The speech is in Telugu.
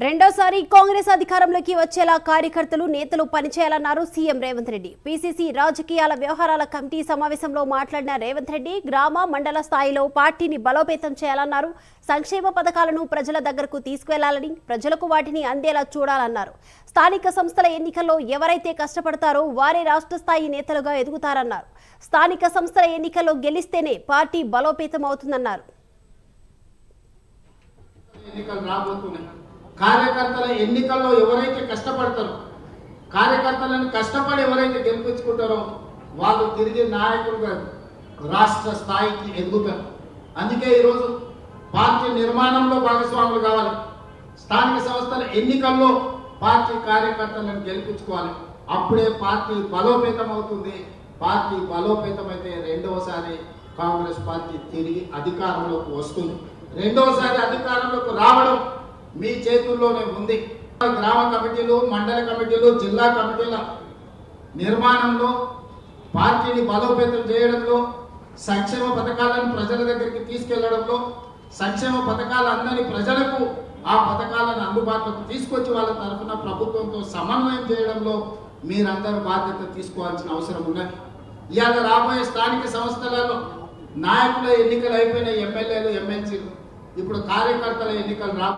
రెండోసారి కాంగ్రెస్ అధికారంలోకి వచ్చేలా కార్యకర్తలు నేతలు పనిచేయాలన్నారు సీఎం రేవంత్ రెడ్డి. పీసీసీ రాజకీయాల వ్యవహారాల కమిటీ సమావేశంలో మాట్లాడిన రేవంత్ రెడ్డి గ్రామ మండల స్థాయిలో పార్టీని బలోపేతం చేయాలన్నారు. సంక్షేమ పథకాలను ప్రజల దగ్గరకు తీసుకువెళ్ళాలని ప్రజలకు వాటిని అందేలా చూడాలన్నారు. స్థానిక సంస్థల ఎన్నికల్లో ఎవరైతే కష్టపడతారో వారే రాష్ట్ర స్థాయి నేతలుగా ఎదుగుతారన్నారు. స్థానిక సంస్థల ఎన్నికల్లో గెలిస్తేనే పార్టీ బలోపేతం అవుతుందన్నారు ఎన్నికలు రాబోతున్నాయి. కార్యకర్తల ఎన్నికల్లో ఎవరైతే కష్టపడతారో కార్యకర్తలను కష్టపడి ఎవరైతే గెలిపించుకుంటారో వాళ్ళు తిరిగి నాయకులుగా రాష్ట్ర స్థాయికి ఎదుగుతారు. అందుకే ఈరోజు పార్టీ నిర్మాణంలో భాగస్వాములు కావాలి. స్థానిక సంస్థల ఎన్నికల్లో పార్టీ కార్యకర్తలను గెలిపించుకోవాలి. అప్పుడే పార్టీ బలోపేతం అవుతుంది. పార్టీ బలోపేతమైతే రెండవసారి కాంగ్రెస్ పార్టీ తిరిగి అధికారంలోకి వస్తుంది. రెండవసారి అధికారంలోకి రావడం మీ చేతుల్లోనే ఉంది. గ్రామ కమిటీలు మండల కమిటీలు జిల్లా కమిటీల నిర్మాణంలో పార్టీని బలోపేతం చేయడంలో సంక్షేమ పథకాలను ప్రజల దగ్గరికి తీసుకెళ్ళడంలో సంక్షేమ పథకాలందరి ప్రజలకు ఆ పథకాలను అందుబాటులోకి తీసుకొచ్చి వాళ్ళ తరఫున ప్రభుత్వంతో సమన్వయం చేయడంలో మీరందరూ బాధ్యత తీసుకోవాల్సిన అవసరం ఉన్నది. ఇవాళ రాబోయే స్థానిక సంస్థలలో నాయకుల ఎన్నికలు అయిపోయిన ఎమ్మెల్యేలు ఎమ్మెల్సీలు. ఇప్పుడు కార్యకర్తల ఎన్నికలు రా